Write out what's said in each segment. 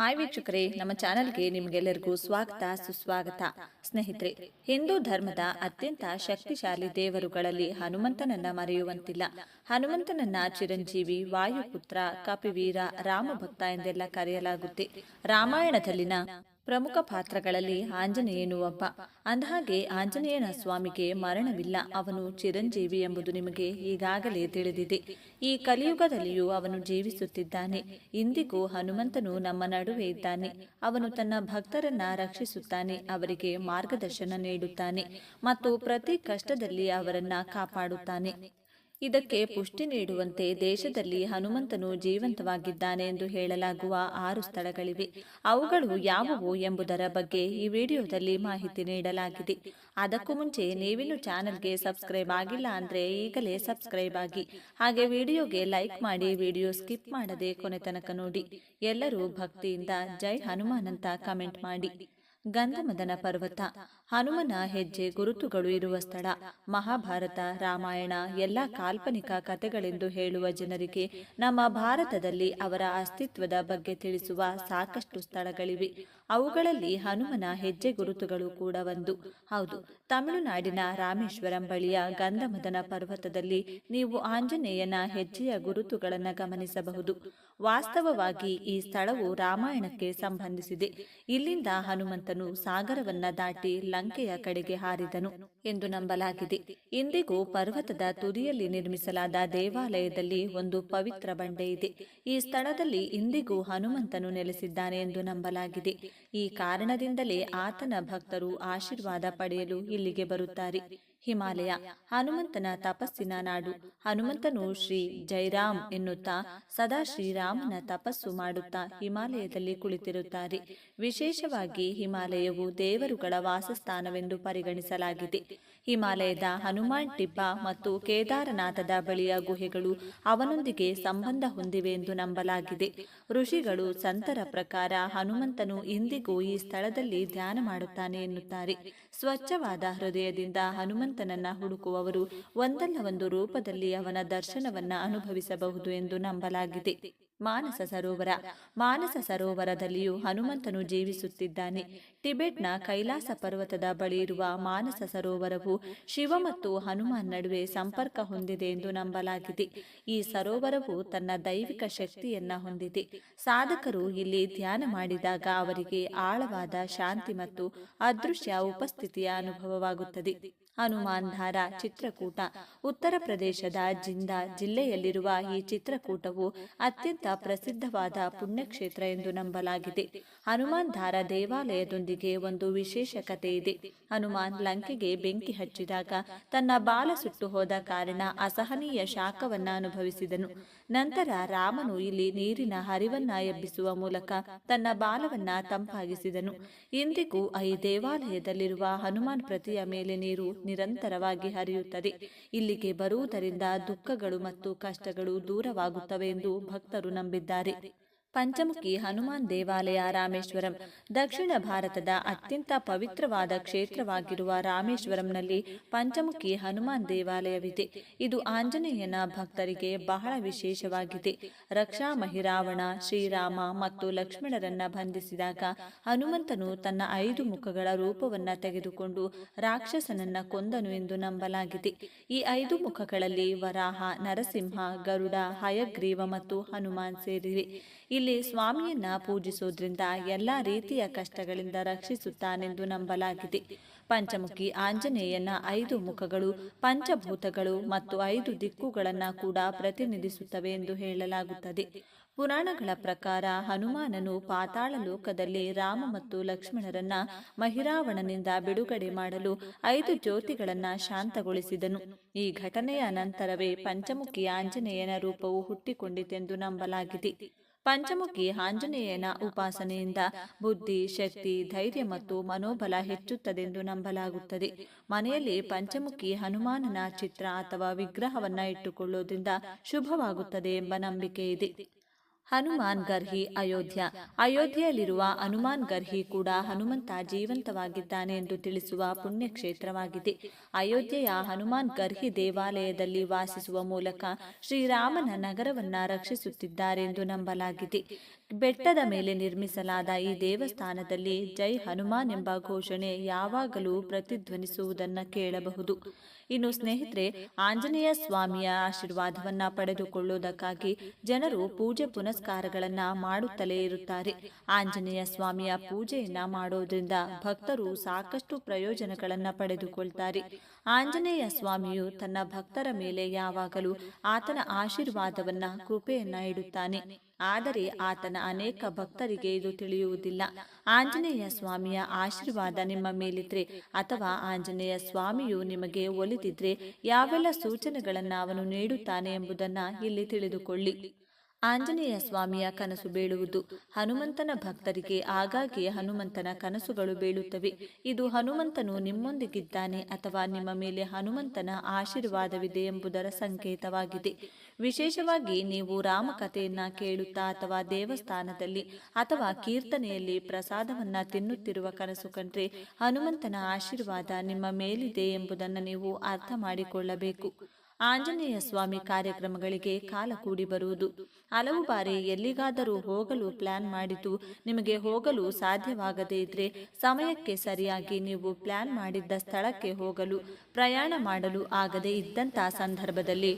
ಆಯ್ ವೀಕ್ಷಕರೇ, ನಮ್ಮ ಚಾನೆಲ್ಗೆ ನಿಮಗೆಲ್ಲರಿಗೂ ಸ್ವಾಗತ, ಸುಸ್ವಾಗತ. ಸ್ನೇಹಿತರೆ, ಹಿಂದೂ ಧರ್ಮದ ಅತ್ಯಂತ ಶಕ್ತಿಶಾಲಿ ದೇವರುಗಳಲ್ಲಿ ಹನುಮಂತನನ್ನ ಮರೆಯುವಂತಿಲ್ಲ. ಹನುಮಂತನನ್ನ ಚಿರಂಜೀವಿ, ವಾಯುಪುತ್ರ, ಕಪಿವೀರ, ರಾಮಭಕ್ತ ಎಂದೆಲ್ಲ ಕರೆಯಲಾಗುತ್ತೆ. ರಾಮಾಯಣದಲ್ಲಿನ ಪ್ರಮುಖ ಪಾತ್ರಗಳಲ್ಲಿ ಆಂಜನೇಯನು ಒಬ್ಬ. ಅಂದಹಾಗೆ, ಆಂಜನೇಯನ ಸ್ವಾಮಿಗೆ ಮರಣವಿಲ್ಲ. ಅವನು ಚಿರಂಜೀವಿ ಎಂಬುದು ನಿಮಗೆ ಈಗಾಗಲೇ ತಿಳಿದಿದೆ. ಈ ಕಲಿಯುಗದಲ್ಲಿಯೂ ಅವನು ಜೀವಿಸುತ್ತಿದ್ದಾನೆ. ಇಂದಿಗೂ ಹನುಮಂತನು ನಮ್ಮ ನಡುವೆ ಇದ್ದಾನೆ. ಅವನು ತನ್ನ ಭಕ್ತರನ್ನ ರಕ್ಷಿಸುತ್ತಾನೆ, ಅವರಿಗೆ ಮಾರ್ಗದರ್ಶನ ನೀಡುತ್ತಾನೆ ಮತ್ತು ಪ್ರತಿ ಕಷ್ಟದಲ್ಲಿ ಅವರನ್ನ ಕಾಪಾಡುತ್ತಾನೆ. ಇದಕ್ಕೆ ಪುಷ್ಟಿ ನೀಡುವಂತೆ ದೇಶದಲ್ಲಿ ಹನುಮಂತನು ಜೀವಂತವಾಗಿದ್ದಾನೆ ಎಂದು ಹೇಳಲಾಗುವ ಆರು ಸ್ಥಳಗಳಿವೆ. ಅವುಗಳು ಯಾವುವು ಎಂಬುದರ ಬಗ್ಗೆ ಈ ವಿಡಿಯೋದಲ್ಲಿ ಮಾಹಿತಿ ನೀಡಲಾಗಿದೆ. ಅದಕ್ಕೂ ಮುಂಚೆ ನೀವಿನ್ನು ಚಾನೆಲ್ಗೆ ಸಬ್ಸ್ಕ್ರೈಬ್ ಆಗಿಲ್ಲ ಅಂದ್ರೆ ಈಗಲೇ ಸಬ್ಸ್ಕ್ರೈಬ್ ಆಗಿ. ಹಾಗೆ ವಿಡಿಯೋಗೆ ಲೈಕ್ ಮಾಡಿ ವಿಡಿಯೋ ಸ್ಕಿಪ್ ಮಾಡದೆ ಕೊನೆ ತನಕ ನೋಡಿ. ಎಲ್ಲರೂ ಭಕ್ತಿಯಿಂದ ಜೈ ಹನುಮಾನ್ ಅಂತ ಕಮೆಂಟ್ ಮಾಡಿ. ಗಂಧಮದನ ಪರ್ವತ, ಹನುಮನ ಹೆಜ್ಜೆ ಗುರುತುಗಳು ಇರುವ ಸ್ಥಳ, ಮಹಾಭಾರತ, ರಾಮಾಯಣ, ಎಲ್ಲ ಕಾಲ್ಪನಿಕ ಕಥೆಗಳೆಂದು ಹೇಳುವ ಜನರಿಗೆ ನಮ್ಮ ಭಾರತದಲ್ಲಿ ಅವರ ಅಸ್ತಿತ್ವದ ಬಗ್ಗೆ ತಿಳಿಸುವ ಸಾಕಷ್ಟು ಸ್ಥಳಗಳಿವೆ. ಅವುಗಳಲ್ಲಿ ಹನುಮನ ಹೆಜ್ಜೆ ಗುರುತುಗಳು ಕೂಡ ಒಂದು. ಹೌದು, ತಮಿಳುನಾಡಿನ ರಾಮೇಶ್ವರಂ ಬಳಿಯ ಗಂಧಮದನ ಪರ್ವತದಲ್ಲಿ ನೀವು ಆಂಜನೇಯನ ಹೆಜ್ಜೆಯ ಗುರುತುಗಳನ್ನು ಗಮನಿಸಬಹುದು. ವಾಸ್ತವವಾಗಿ ಈ ಸ್ಥಳವು ರಾಮಾಯಣಕ್ಕೆ ಸಂಬಂಧಿಸಿದೆ. ಇಲ್ಲಿಂದ ಹನುಮಂತನು ಸಾಗರವನ್ನ ದಾಟಿ ಲಂಕೆಯ ಕಡೆಗೆ ಹಾರಿದನು ಎಂದು ನಂಬಲಾಗಿದೆ. ಇಂದಿಗೂ ಪರ್ವತದ ತುದಿಯಲ್ಲಿ ನಿರ್ಮಿಸಲಾದ ದೇವಾಲಯದಲ್ಲಿ ಒಂದು ಪವಿತ್ರ ಬಂಡೆ ಇದೆ. ಈ ಸ್ಥಳದಲ್ಲಿ ಇಂದಿಗೂ ಹನುಮಂತನು ನೆಲೆಸಿದ್ದಾನೆ ಎಂದು ನಂಬಲಾಗಿದೆ. ಈ ಕಾರಣದಿಂದಲೇ ಆತನ ಭಕ್ತರು ಆಶೀರ್ವಾದ ಪಡೆಯಲು ಇಲ್ಲಿಗೆ ಬರುತ್ತಾರೆ. ಹಿಮಾಲಯ, ಹನುಮಂತನ ತಪಸ್ಸಿನ ನಾಡು. ಹನುಮಂತನು ಶ್ರೀ ಜೈರಾಮ್ ಎನ್ನುತ್ತಾ ಸದಾ ಶ್ರೀರಾಮನ ತಪಸ್ಸು ಮಾಡುತ್ತಾ ಹಿಮಾಲಯದಲ್ಲಿ ಕುಳಿತಿರುತ್ತಾರೆ. ವಿಶೇಷವಾಗಿ ಹಿಮಾಲಯವು ದೇವರುಗಳ ವಾಸಸ್ಥಾನವೆಂದು ಪರಿಗಣಿಸಲಾಗಿದೆ. ಹಿಮಾಲಯದ ಹನುಮಾನ್ ಟಿಬ್ಬ ಮತ್ತು ಕೇದಾರನಾಥದ ಬಳಿಯ ಗುಹೆಗಳು ಅವನೊಂದಿಗೆ ಸಂಬಂಧ ಹೊಂದಿವೆ ಎಂದು ನಂಬಲಾಗಿದೆ. ಋಷಿಗಳು ಸಂತರ ಪ್ರಕಾರ ಹನುಮಂತನು ಇಂದಿಗೂ ಈ ಸ್ಥಳದಲ್ಲಿ ಧ್ಯಾನ ಮಾಡುತ್ತಾನೆ ಎನ್ನುತ್ತಾರೆ. ಸ್ವಚ್ಛವಾದ ಹೃದಯದಿಂದ ಹನುಮಂತನನ್ನ ಹುಡುಕುವವರು ಒಂದಲ್ಲ ಒಂದು ರೂಪದಲ್ಲಿ ಅವನ ದರ್ಶನವನ್ನ ಅನುಭವಿಸಬಹುದು ಎಂದು ನಂಬಲಾಗಿದೆ. ಮಾನಸ ಸರೋವರ, ಮಾನಸ ಸರೋವರದಲ್ಲಿಯೂ ಹನುಮಂತನು ಜೀವಿಸುತ್ತಿದ್ದಾನೆ. ಟಿಬೆಟ್ನ ಕೈಲಾಸ ಪರ್ವತದ ಬಳಿ ಇರುವ ಮಾನಸ ಸರೋವರವು ಶಿವ ಮತ್ತು ಹನುಮಾನ್ ನಡುವೆ ಸಂಪರ್ಕ ಹೊಂದಿದೆ ಎಂದು ನಂಬಲಾಗಿದೆ. ಈ ಸರೋವರವು ತನ್ನ ದೈವಿಕ ಶಕ್ತಿಯನ್ನ ಹೊಂದಿದೆ. ಸಾಧಕರು ಇಲ್ಲಿ ಧ್ಯಾನ ಮಾಡಿದಾಗ ಅವರಿಗೆ ಆಳವಾದ ಶಾಂತಿ ಮತ್ತು ಅದೃಶ್ಯ ಉಪಸ್ಥಿತಿಯ ಅನುಭವವಾಗುತ್ತದೆ. ಹನುಮಾನ್ ಧಾರ ಚಿತ್ರಕೂಟ. ಉತ್ತರ ಪ್ರದೇಶದ ಜಿಂದಾ ಜಿಲ್ಲೆಯಲ್ಲಿರುವ ಈ ಚಿತ್ರಕೂಟವು ಅತ್ಯಂತ ಪ್ರಸಿದ್ಧವಾದ ಪುಣ್ಯಕ್ಷೇತ್ರ ಎಂದು ನಂಬಲಾಗಿದೆ. ಹನುಮಾನ್ಧಾರ ದೇವಾಲಯದೊಂದಿಗೆ ಒಂದು ವಿಶೇಷ ಕಥೆ ಇದೆ. ಹನುಮಾನ್ ಲಂಕೆಗೆ ಬೆಂಕಿ ಹಚ್ಚಿದಾಗ ತನ್ನ ಬಾಲ ಸುಟ್ಟು ಹೋದ ಕಾರಣ ಅಸಹನೀಯ ಶಾಖವನ್ನು ಅನುಭವಿಸಿದನು. ನಂತರ ರಾಮನು ಇಲ್ಲಿ ನೀರಿನ ಹರಿವನ್ನ ಎಬ್ಬಿಸುವ ಮೂಲಕ ತನ್ನ ಬಾಲವನ್ನ ತಂಪಾಗಿಸಿದನು. ಇಂದಿಗೂ ಈ ದೇವಾಲಯದಲ್ಲಿರುವ ಹನುಮಾನ್ ಪ್ರತಿಯ ಮೇಲೆ ನೀರು ನಿರಂತರವಾಗಿ ಹರಿಯುತ್ತದೆ. ಇಲ್ಲಿಗೆ ಬರುವುದರಿಂದ ದುಃಖಗಳು ಮತ್ತು ಕಷ್ಟಗಳು ದೂರವಾಗುತ್ತವೆ ಎಂದು ಭಕ್ತರು ನಂಬಿದ್ದಾರೆ. ಪಂಚಮುಖಿ ಹನುಮಾನ್ ದೇವಾಲಯ ರಾಮೇಶ್ವರಂ. ದಕ್ಷಿಣ ಭಾರತದ ಅತ್ಯಂತ ಪವಿತ್ರವಾದ ಕ್ಷೇತ್ರವಾಗಿರುವ ರಾಮೇಶ್ವರಂನಲ್ಲಿ ಪಂಚಮುಖಿ ಹನುಮಾನ್ ದೇವಾಲಯವಿದೆ. ಇದು ಆಂಜನೇಯನ ಭಕ್ತರಿಗೆ ಬಹಳ ವಿಶೇಷವಾಗಿದೆ. ರಕ್ಷಾ ಮಹಿರಾವಣ, ಶ್ರೀರಾಮ ಮತ್ತು ಲಕ್ಷ್ಮಣರನ್ನ ಬಂಧಿಸಿದಾಗ ಹನುಮಂತನು ತನ್ನ ಐದು ಮುಖಗಳ ರೂಪವನ್ನ ತೆಗೆದುಕೊಂಡು ರಾಕ್ಷಸನನ್ನ ಕೊಂದನು ಎಂದು ನಂಬಲಾಗಿದೆ. ಈ ಐದು ಮುಖಗಳಲ್ಲಿ ವರಾಹ, ನರಸಿಂಹ, ಗರುಡ, ಹಯಗ್ರೀವ ಮತ್ತು ಹನುಮಾನ್ ಸೇರಿವೆ. ಇಲ್ಲಿ ಸ್ವಾಮಿಯನ್ನ ಪೂಜಿಸುವುದರಿಂದ ಎಲ್ಲ ರೀತಿಯ ಕಷ್ಟಗಳಿಂದ ರಕ್ಷಿಸುತ್ತಾನೆಂದು ನಂಬಲಾಗಿದೆ. ಪಂಚಮುಖಿ ಆಂಜನೇಯನ ಐದು ಮುಖಗಳು, ಪಂಚಭೂತಗಳು ಮತ್ತು ಐದು ದಿಕ್ಕುಗಳನ್ನು ಕೂಡ ಪ್ರತಿನಿಧಿಸುತ್ತವೆ ಎಂದು ಹೇಳಲಾಗುತ್ತದೆ. ಪುರಾಣಗಳ ಪ್ರಕಾರ ಹನುಮಾನನು ಪಾತಾಳ ಲೋಕದಲ್ಲಿ ರಾಮ ಮತ್ತು ಲಕ್ಷ್ಮಣರನ್ನ ಮಹಿರಾವಣನಿಂದ ಬಿಡುಗಡೆ ಮಾಡಲು ಐದು ಜ್ಯೋತಿಗಳನ್ನ ಶಾಂತಗೊಳಿಸಿದನು. ಈ ಘಟನೆಯ ನಂತರವೇ ಪಂಚಮುಖಿ ಆಂಜನೇಯನ ರೂಪವು ಹುಟ್ಟಿಕೊಂಡಿತೆಂದು ನಂಬಲಾಗಿದೆ. ಪಂಚಮುಖಿ ಆಂಜನೇಯನ ಉಪಾಸನೆಯಿಂದ ಬುದ್ಧಿ, ಶಕ್ತಿ, ಧೈರ್ಯ ಮತ್ತು ಮನೋಬಲ ಹೆಚ್ಚುತ್ತದೆಂದು ನಂಬಲಾಗುತ್ತದೆ. ಮನೆಯಲ್ಲಿ ಪಂಚಮುಖಿ ಹನುಮಾನನ ಚಿತ್ರ ಅಥವಾ ವಿಗ್ರಹವನ್ನ ಇಟ್ಟುಕೊಳ್ಳುವುದರಿಂದ ಶುಭವಾಗುತ್ತದೆ ಎಂಬ ನಂಬಿಕೆ ಇದೆ. ಹನುಮಾನ್ ಗರ್ಹಿ ಅಯೋಧ್ಯ. ಅಯೋಧ್ಯೆಯಲ್ಲಿರುವ ಹನುಮಾನ್ ಗರ್ಹಿ ಕೂಡ ಹನುಮಂತ ಜೀವಂತವಾಗಿದ್ದಾನೆ ಎಂದು ತಿಳಿಸುವ ಪುಣ್ಯಕ್ಷೇತ್ರವಾಗಿದೆ. ಅಯೋಧ್ಯೆಯ ಹನುಮಾನ್ ಗರ್ಹಿ ದೇವಾಲಯದಲ್ಲಿ ವಾಸಿಸುವ ಮೂಲಕ ಶ್ರೀರಾಮನ ನಗರವನ್ನ ರಕ್ಷಿಸುತ್ತಿದ್ದಾರೆ ಎಂದು ನಂಬಲಾಗಿದೆ. ಬೆಟ್ಟದ ಮೇಲೆ ನಿರ್ಮಿಸಲಾದ ಈ ದೇವಸ್ಥಾನದಲ್ಲಿ ಜೈ ಹನುಮಾನ್ ಎಂಬ ಘೋಷಣೆ ಯಾವಾಗಲೂ ಪ್ರತಿಧ್ವನಿಸುವುದನ್ನು ಕೇಳಬಹುದು. ಇನ್ನು ಸ್ನೇಹಿತರೆ, ಆಂಜನೇಯ ಸ್ವಾಮಿಯ ಆಶೀರ್ವಾದವನ್ನ ಪಡೆದುಕೊಳ್ಳುವುದಕ್ಕಾಗಿ ಜನರು ಪೂಜೆ ಪುನಸ್ಕಾರಗಳನ್ನ ಮಾಡುತ್ತಲೇ ಇರುತ್ತಾರೆ. ಆಂಜನೇಯ ಸ್ವಾಮಿಯ ಪೂಜೆಯನ್ನ ಮಾಡೋದ್ರಿಂದ ಭಕ್ತರು ಸಾಕಷ್ಟು ಪ್ರಯೋಜನಗಳನ್ನು ಪಡೆದುಕೊಳ್ತಾರೆ. ಆಂಜನೇಯ ಸ್ವಾಮಿಯು ತನ್ನ ಭಕ್ತರ ಮೇಲೆ ಯಾವಾಗಲೂ ಆತನ ಆಶೀರ್ವಾದವನ್ನ ಕೃಪೆಯನ್ನ ಇಡುತ್ತಾನೆ. ಆದರೆ ಆತನ ಅನೇಕ ಭಕ್ತರಿಗೆ ಇದು ತಿಳಿಯುವುದಿಲ್ಲ. ಆಂಜನೇಯ ಸ್ವಾಮಿಯ ಆಶೀರ್ವಾದ ನಿಮ್ಮ ಮೇಲಿದ್ರೆ ಅಥವಾ ಆಂಜನೇಯ ಸ್ವಾಮಿಯು ನಿಮಗೆ ಒಲಿದಿದ್ರೆ ಯಾವೆಲ್ಲ ಸೂಚನೆಗಳನ್ನು ಅವನು ನೀಡುತ್ತಾನೆ ಎಂಬುದನ್ನು ಇಲ್ಲಿ ತಿಳಿದುಕೊಳ್ಳಿ. ಆಂಜನೇಯ ಸ್ವಾಮಿಯ ಕನಸು ಬೀಳುವುದು. ಹನುಮಂತನ ಭಕ್ತರಿಗೆ ಆಗಾಗ್ಗೆ ಹನುಮಂತನ ಕನಸುಗಳು ಬೀಳುತ್ತವೆ. ಇದು ಹನುಮಂತನು ನಿಮ್ಮೊಂದಿಗಿದ್ದಾನೆ ಅಥವಾ ನಿಮ್ಮ ಮೇಲೆ ಹನುಮಂತನ ಆಶೀರ್ವಾದವಿದೆ ಎಂಬುದರ ಸಂಕೇತವಾಗಿದೆ. ವಿಶೇಷವಾಗಿ ನೀವು ರಾಮಕಥೆಯನ್ನ ಕೇಳುತ್ತಾ ಅಥವಾ ದೇವಸ್ಥಾನದಲ್ಲಿ ಅಥವಾ ಕೀರ್ತನೆಯಲ್ಲಿ ಪ್ರಸಾದವನ್ನ ತಿನ್ನುತ್ತಿರುವ ಕನಸು ಕಂಡ್ರೆ ಹನುಮಂತನ ಆಶೀರ್ವಾದ ನಿಮ್ಮ ಮೇಲಿದೆ ಎಂಬುದನ್ನು ನೀವು ಅರ್ಥ ಮಾಡಿಕೊಳ್ಳಬೇಕು. ಆಂಜನೇಯ ಸ್ವಾಮಿ ಕಾರ್ಯಕ್ರಮಗಳಿಗೆ ಕಾಲ ಕೂಡಿ ಬರುವುದು. ಹಲವು ಬಾರಿ ಎಲ್ಲಿಗಾದರೂ ಹೋಗಲು ಪ್ಲಾನ್ ಮಾಡಿದ್ದು ನಿಮಗೆ ಹೋಗಲು ಸಾಧ್ಯವಾಗದೇ ಇದ್ರೆ ಸಮಯಕ್ಕೆ ಸರಿಯಾಗಿ ನೀವು ಪ್ಲಾನ್ ಮಾಡಿದ್ದ ಸ್ಥಳಕ್ಕೆ ಹೋಗಲು, ಪ್ರಯಾಣ ಮಾಡಲು ಆಗದೇ ಇದ್ದಂಥ ಸಂದರ್ಭದಲ್ಲಿ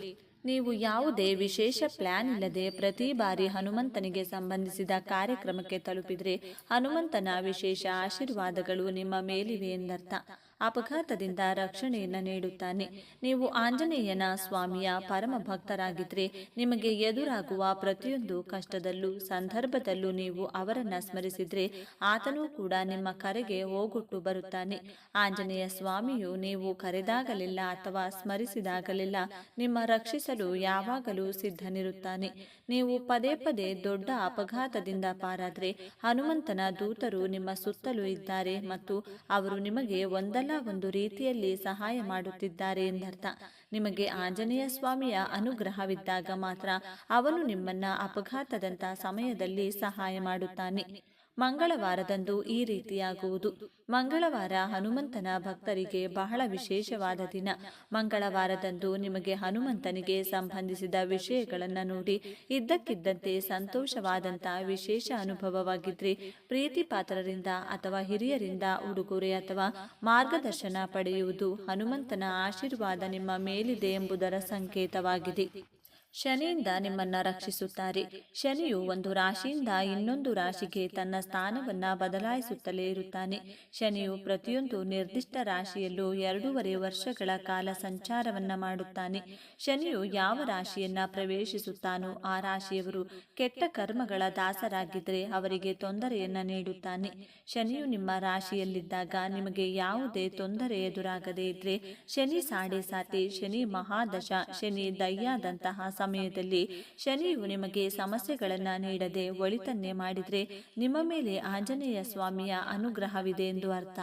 ನೀವು ಯಾವುದೇ ವಿಶೇಷ ಪ್ಲಾನ್ ಇಲ್ಲದೆ ಪ್ರತಿ ಬಾರಿ ಹನುಮಂತನಿಗೆ ಸಂಬಂಧಿಸಿದ ಕಾರ್ಯಕ್ರಮಕ್ಕೆ ತಲುಪಿದರೆ ಹನುಮಂತನ ವಿಶೇಷ ಆಶೀರ್ವಾದಗಳು ನಿಮ್ಮ ಮೇಲಿವೆ ಎಂದರ್ಥ. ಅಪಘಾತದಿಂದ ರಕ್ಷಣೆಯನ್ನು ನೀಡುತ್ತಾನೆ. ನೀವು ಆಂಜನೇಯನ ಸ್ವಾಮಿಯ ಪರಮ ಭಕ್ತರಾಗಿದ್ರೆ ನಿಮಗೆ ಎದುರಾಗುವ ಪ್ರತಿಯೊಂದು ಕಷ್ಟದಲ್ಲೂ ಸಂದರ್ಭದಲ್ಲೂ ನೀವು ಅವರನ್ನ ಸ್ಮರಿಸಿದ್ರೆ ಆತನೂ ಕೂಡ ನಿಮ್ಮ ಕರೆಗೆ ಹೋಗುಟ್ಟು ಬರುತ್ತಾನೆ. ಆಂಜನೇಯ ಸ್ವಾಮಿಯು ನೀವು ಕರೆದಾಗಲಿಲ್ಲ ಅಥವಾ ಸ್ಮರಿಸಿದಾಗಲಿಲ್ಲ ನಿಮ್ಮ ರಕ್ಷಿಸಲು ಯಾವಾಗಲೂ ಸಿದ್ಧನಿರುತ್ತಾನೆ. ನೀವು ಪದೇ ಪದೇ ದೊಡ್ಡ ಅಪಘಾತದಿಂದ ಪಾರಾದ್ರೆ ಹನುಮಂತನ ದೂತರು ನಿಮ್ಮ ಸುತ್ತಲೂ ಇದ್ದಾರೆ ಮತ್ತು ಅವರು ನಿಮಗೆ ಒಂದಲ್ಲ ಒಂದು ರೀತಿಯಲ್ಲಿ ಸಹಾಯ ಮಾಡುತ್ತಿದ್ದಾರೆ ಎಂದರ್ಥ. ನಿಮಗೆ ಆಂಜನೇಯ ಸ್ವಾಮಿಯ ಅನುಗ್ರಹವಿದ್ದಾಗ ಮಾತ್ರ ಅವನು ನಿಮ್ಮನ್ನ ಅಪಘಾತದಂತ ಸಮಯದಲ್ಲಿ ಸಹಾಯ ಮಾಡುತ್ತಾನೆ. ಮಂಗಳವಾರದಂದು ಈ ರೀತಿಯಾಗುವುದು. ಮಂಗಳವಾರ ಹನುಮಂತನ ಭಕ್ತರಿಗೆ ಬಹಳ ವಿಶೇಷವಾದ ದಿನ. ಮಂಗಳವಾರದಂದು ನಿಮಗೆ ಹನುಮಂತನಿಗೆ ಸಂಬಂಧಿಸಿದ ವಿಷಯಗಳನ್ನು ನೋಡಿ ಇದ್ದಕ್ಕಿದ್ದಂತೆ ಸಂತೋಷವಾದಂತಹ ವಿಶೇಷ ಅನುಭವವಾಗಿದ್ರೆ ಪ್ರೀತಿ ಪಾತ್ರರಿಂದ ಅಥವಾ ಹಿರಿಯರಿಂದ ಉಡುಗೊರೆ ಅಥವಾ ಮಾರ್ಗದರ್ಶನ ಪಡೆಯುವುದು ಹನುಮಂತನ ಆಶೀರ್ವಾದ ನಿಮ್ಮ ಮೇಲಿದೆ ಎಂಬುದರ ಸಂಕೇತವಾಗಿದೆ. ಶನಿಯಿಂದ ನಿಮ್ಮನ್ನ ರಕ್ಷಿಸುತ್ತಾರೆ. ಶನಿಯು ಒಂದು ರಾಶಿಯಿಂದ ಇನ್ನೊಂದು ರಾಶಿಗೆ ತನ್ನ ಸ್ಥಾನವನ್ನ ಬದಲಾಯಿಸುತ್ತಲೇ ಇರುತ್ತಾನೆ. ಶನಿಯು ಪ್ರತಿಯೊಂದು ನಿರ್ದಿಷ್ಟ ರಾಶಿಯಲ್ಲೂ ಎರಡೂವರೆ ವರ್ಷಗಳ ಕಾಲ ಸಂಚಾರವನ್ನ ಮಾಡುತ್ತಾನೆ. ಶನಿಯು ಯಾವ ರಾಶಿಯನ್ನ ಪ್ರವೇಶಿಸುತ್ತಾನೋ ಆ ರಾಶಿಯವರು ಕೆಟ್ಟ ಕರ್ಮಗಳ ದಾಸರಾಗಿದ್ದರೆ ಅವರಿಗೆ ತೊಂದರೆಯನ್ನ ನೀಡುತ್ತಾನೆ. ಶನಿಯು ನಿಮ್ಮ ರಾಶಿಯಲ್ಲಿದ್ದಾಗ ನಿಮಗೆ ಯಾವುದೇ ತೊಂದರೆ ಎದುರಾಗದೇ ಇದ್ರೆ ಶನಿ ಸಾಡೆ ಸಾತಿ, ಶನಿ ಮಹಾದಶ, ಶನಿ ದಯ್ಯಾದಂತಹ ಸಮಯದಲ್ಲಿ ಶನಿಯು ನಿಮಗೆ ಸಮಸ್ಯೆಗಳನ್ನು ನೀಡದೆ ಒಳಿತನ್ನೇ ಮಾಡಿದರೆ ನಿಮ್ಮ ಮೇಲೆ ಆಂಜನೇಯ ಸ್ವಾಮಿಯ ಅನುಗ್ರಹವಿದೆ ಎಂದು ಅರ್ಥ.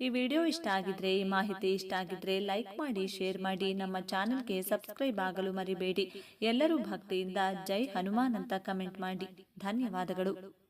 ಈ ವಿಡಿಯೋ ಇಷ್ಟ ಆಗಿದ್ರೆ, ಈ ಮಾಹಿತಿ ಇಷ್ಟ ಆಗಿದ್ರೆ ಲೈಕ್ ಮಾಡಿ, ಶೇರ್ ಮಾಡಿ, ನಮ್ಮ ಚಾನೆಲ್ಗೆ ಸಬ್ಸ್ಕ್ರೈಬ್ ಆಗಲು ಮರಿಬೇಡಿ. ಎಲ್ಲರೂ ಭಕ್ತಿಯಿಂದ ಜೈ ಹನುಮಾನ್ ಅಂತ ಕಮೆಂಟ್ ಮಾಡಿ. ಧನ್ಯವಾದಗಳು.